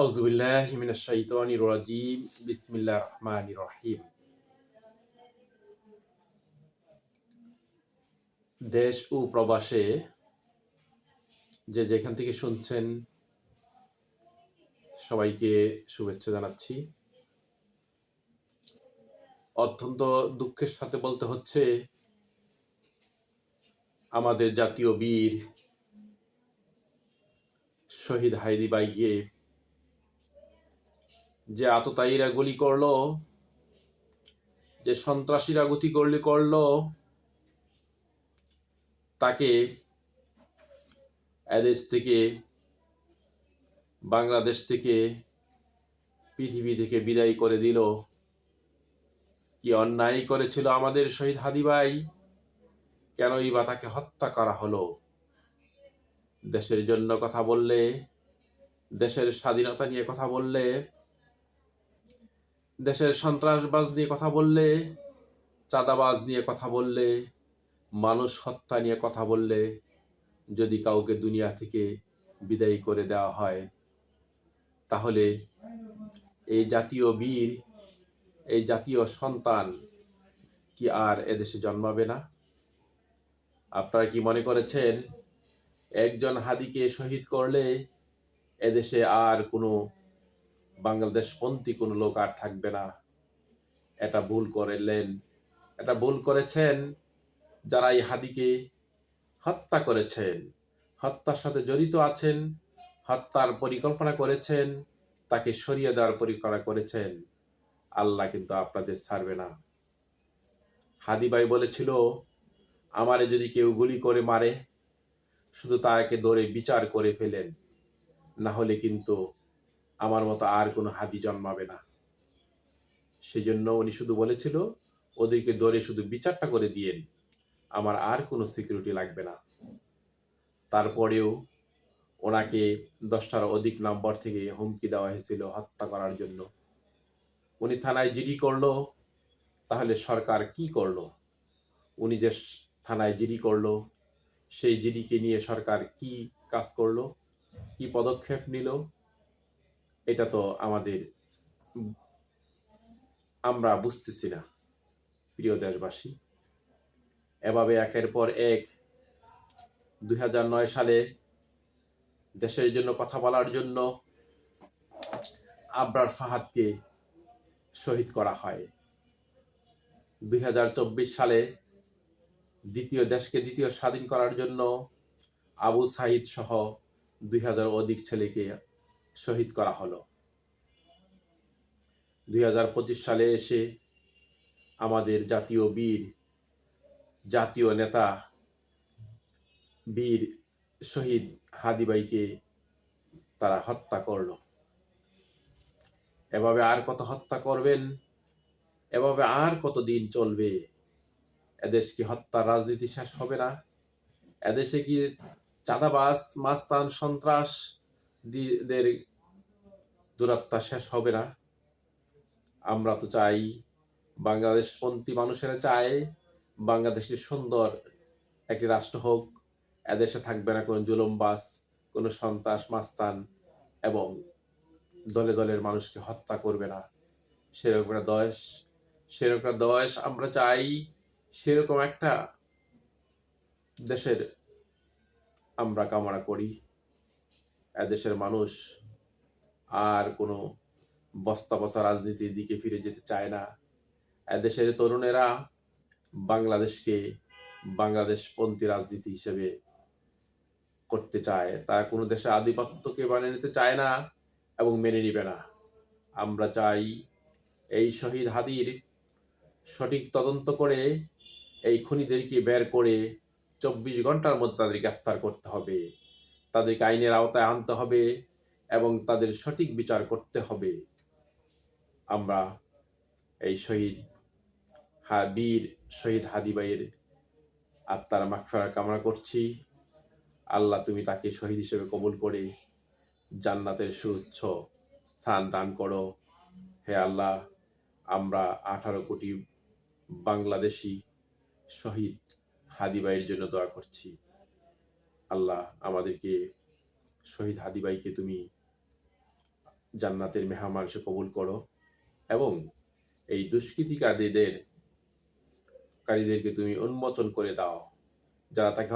আউজুবিল্লাহ মিনাশ শাইতানির রাজিম বিসমিল্লাহির রহমানির রহিম দেশ ও প্রবাসে যে যেখান থেকে শুনছেন, সবাইকে শুভেচ্ছা জানাচ্ছি। অত্যন্ত দুঃখের সাথে বলতে হচ্ছে, আমাদের জাতীয় বীর শহীদ হাইদি বাইকে যে আততায়ীরা গুলি করল, যে সন্ত্রাসীরা গতি করলে করল, তাকে এদেশ থেকে, বাংলাদেশ থেকে, পৃথিবী থেকে বিদায় করে দিল। কি অন্যায় করেছিল আমাদের শহীদ হাদি ভাই? কেনই বা তাকে হত্যা করা হলো? দেশের জন্য কথা বললে, দেশের স্বাধীনতা নিয়ে কথা বললে দেশের সন্ত্রাসবাজ নিয়ে কথা বললে, চাঁদাবাজ নিয়ে কথা বললে, মানুষ হত্যা নিয়ে কথা বললে, যদি কাউকে দুনিয়া থেকে বিদায়ী করে দেওয়া হয়, তাহলে এই জাতীয় বীর, এই জাতীয় সন্তান কি আর এদেশে জন্মাবে না? আপনারা কি মনে করেছেন, একজন হাদিকে শহীদ করলে এদেশে আর কোনো বাংলাদেশপন্থী কোনো লোক আর থাকবে না। এটা ভুল করলেন। এটা ভুল করেছেন যারা এই হাদিকে হত্যা করেছেন। হত্যার সাথে জড়িত আছেন, হত্যার পরিকল্পনা করেছেন, তাকে সরিয়ে দেওয়ার পরিকল্পনা করেছেন। আল্লাহ কিন্তু আপনাদের ছাড়বে না। হাদিবাই বলেছিল, আমারে যদি কেউ গুলি করে মারে, শুধু তাকে ধরে বিচার করে ফেলেন, না হলে কিন্তু আমার মতো আর কোনো হাদি জন্মাবে না। সেজন্য উনি শুধু বলেছিল, ওদেরকে ধরে শুধু বিচারটা করে দিয়েন। আমার আর কোনো সিকিউরিটি লাগবে না। তারপরেও ওনাকে দশটার অধিক নম্বর থেকে হুমকি দেওয়া হয়েছিল হত্যা করার জন্য। উনি থানায় জিডি করল, তাহলে সরকার কি করল? উনি যে থানায় জিডি করল, সেই জিডিকে নিয়ে সরকার কি কাজ করল? কি পদক্ষেপ নিল? এটা তো আমাদের আমরা বুঝতেছি না, প্রিয় দেশবাসী। এভাবে একের পর এক দুই সালে দেশের জন্য কথা বলার জন্য আবরার ফাহাদকে শহীদ করা হয়। দুই হাজার চব্বিশ সালে দ্বিতীয় দেশকে দ্বিতীয় স্বাধীন করার জন্য আবু সাহিদ সহ দুই হাজার অধিক ছেলেকে শহীদ করা হলো। দুই হাজার পঁচিশ সালে এসে আমাদের জাতীয় বীর, জাতীয় নেতা বীর শহীদ হাদিবাইকে তারা হত্যা করল। এভাবে আর কত হত্যা করবেন? এভাবে আর কত দিন চলবে? এদেশ কি হত্যা রাজনীতি শেষ হবে না? এদেশে কি চাঁদাবাস মাস্তান সন্ত্রাস দের দূরত্বা শেষ হবে না। আমরা তো চাই বাংলাদেশপন্থী মানুষেরা চায় বাংলাদেশের সুন্দর একটি রাষ্ট্র হোক। এদেশে থাকবে না কোনো জুলুমবাস কোনো সন্ত্রাস, মাস্তান এবং দলে দলের মানুষকে হত্যা করবে না। সেরকম একটা দশ, সেরকম একটা দশ আমরা চাই, সেরকম একটা দেশের আমরা কামনা করি। এদেশের মানুষ আর কোনো বস্তা বসা রাজনীতির দিকে ফিরে যেতে চায় না। এদেশের তরুণেরা বাংলাদেশকে বাংলাদেশপন্থী রাজনীতি হিসেবে করতে চায়। তারা কোনো দেশে আধিপত্যকে বানিয়ে নিতে চায় না এবং মেনে নিবে না। আমরা চাই এই শহীদ হাদির সঠিক তদন্ত করে এই খুনিদেরকে বের করে চব্বিশ ঘণ্টার মধ্যে তাদের গ্রেফতার করতে হবে। তাদেরকে আইনের আওতায় আনতে হবে। এবং তাদের সঠিক বিচার করতে হবে। আমরা এই শহীদ হা, বীর শহীদ হাদিবাইয়ের আত্মার মাকফারা কামনা করছি। আল্লাহ তুমি তাকে শহীদ হিসেবে কবুল করে জান্নাতের সুচ্ছ স্থান দান করো। হে আল্লাহ, আমরা আঠারো কোটি বাংলাদেশি শহীদ হাদিবাইয়ের জন্য দোয়া করছি। আল্লাহ আমাদেরকে শহীদ হাদিবাইকে তুমি জান্নাতের মেহা মাংস কবুল করো এবং এই দুষ্কৃতিকারীদের কারীদেরকে তুমি উন্মোচন করে দাও, যারা তাকে